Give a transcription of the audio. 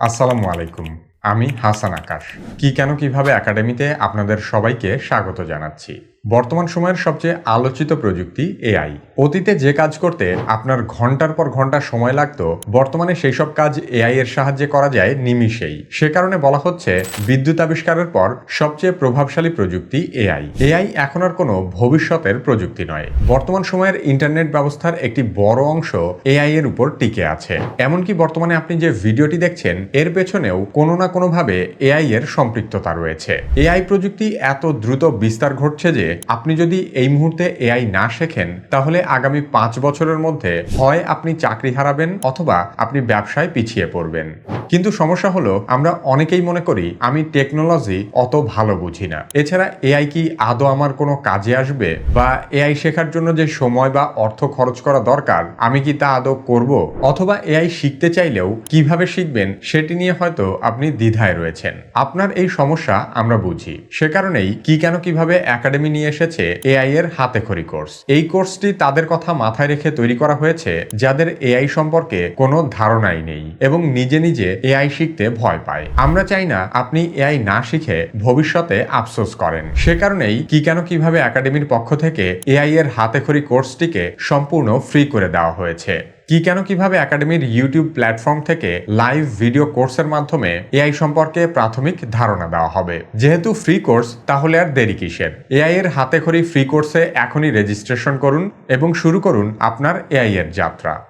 আসসালামু আলাইকুম আমি হাসান আকাশ। কি কেন কীভাবে একাডেমিতে আপনাদের সবাইকে স্বাগত জানাচ্ছি। বর্তমান সময়ের সবচেয়ে আলোচিত প্রযুক্তি এআই। অতীতে যে কাজ করতে আপনার ঘণ্টার পর ঘণ্টা সময় লাগতো, বর্তমানে সেই সব কাজ এআই এর সাহায্যে করা যায় নিমিষেই। সে কারণে বলা হচ্ছে, বিদ্যুৎ আবিষ্কারের পর সবচেয়ে প্রভাবশালী প্রযুক্তি এআই। এআই এখন আর কোনো ভবিষ্যতের প্রযুক্তি নয়। বর্তমান সময়ের ইন্টারনেট ব্যবস্থার একটি বড় অংশ এআই এর উপর টিকে আছে। এমনকি বর্তমানে আপনি যে ভিডিওটি দেখছেন, এর পেছনেও কোনো না কোনোভাবে এআই এর সম্পৃক্ততা রয়েছে। এআই প্রযুক্তি এত দ্রুত বিস্তার ঘটছে যে আপনি যদি এই মুহূর্তে এআই না শেখেন, তাহলে আগামী পাঁচ বছরের মধ্যে হয় আপনি চাকরি হারাবেন অথবা আপনি ব্যবসায় পিছিয়ে পড়বেন। কিন্তু সমস্যা হলো, আমরা অনেকেই মনে করি, আমি টেকনোলজি অত ভালো বুঝি না। এছাড়া এআই কি আদৌ আমার কোনো কাজে আসবে? বা এআই শেখার জন্য যে সময় বা অর্থ খরচ করা দরকার, আমি কি তা আদৌ করব? অথবা এআই শিখতে চাইলেও কীভাবে শিখবেন, সেটি নিয়ে হয়তো আপনি দ্বিধায় রয়েছেন। আপনার এই সমস্যা আমরা বুঝি। সে কারণেই কি কেন কীভাবে একাডেমি নিয়ে এসেছে এআই এর হাতে খড়ি কোর্স এই কোর্সটি তাদের কথা মাথায় রেখে তৈরি করা হয়েছে, যাদের এআই সম্পর্কে কোনো ধারণাই নেই। এবং নিজে নিজে এআই শিখতে ভয় পায়। আমরা চাই না আপনি এআই না শিখে ভবিষ্যতে আফসোস করেন। সে কারণেই কি কেন কীভাবে একাডেমির পক্ষ থেকে এআই এর হাতে খড়ি কোর্সটিকে সম্পূর্ণ ফ্রি করে দেওয়া হয়েছে। কি কেন কীভাবে একাডেমির ইউটিউব প্ল্যাটফর্ম থেকে লাইভ ভিডিও কোর্সের মাধ্যমে এআই সম্পর্কে প্রাথমিক ধারণা দেওয়া হবে। যেহেতু ফ্রি কোর্স, তাহলে আর দেরি কিসের? এআই এর হাতে খড়ি ফ্রি কোর্সে এখনই রেজিস্ট্রেশন করুন এবং শুরু করুন আপনার এআই এর যাত্রা।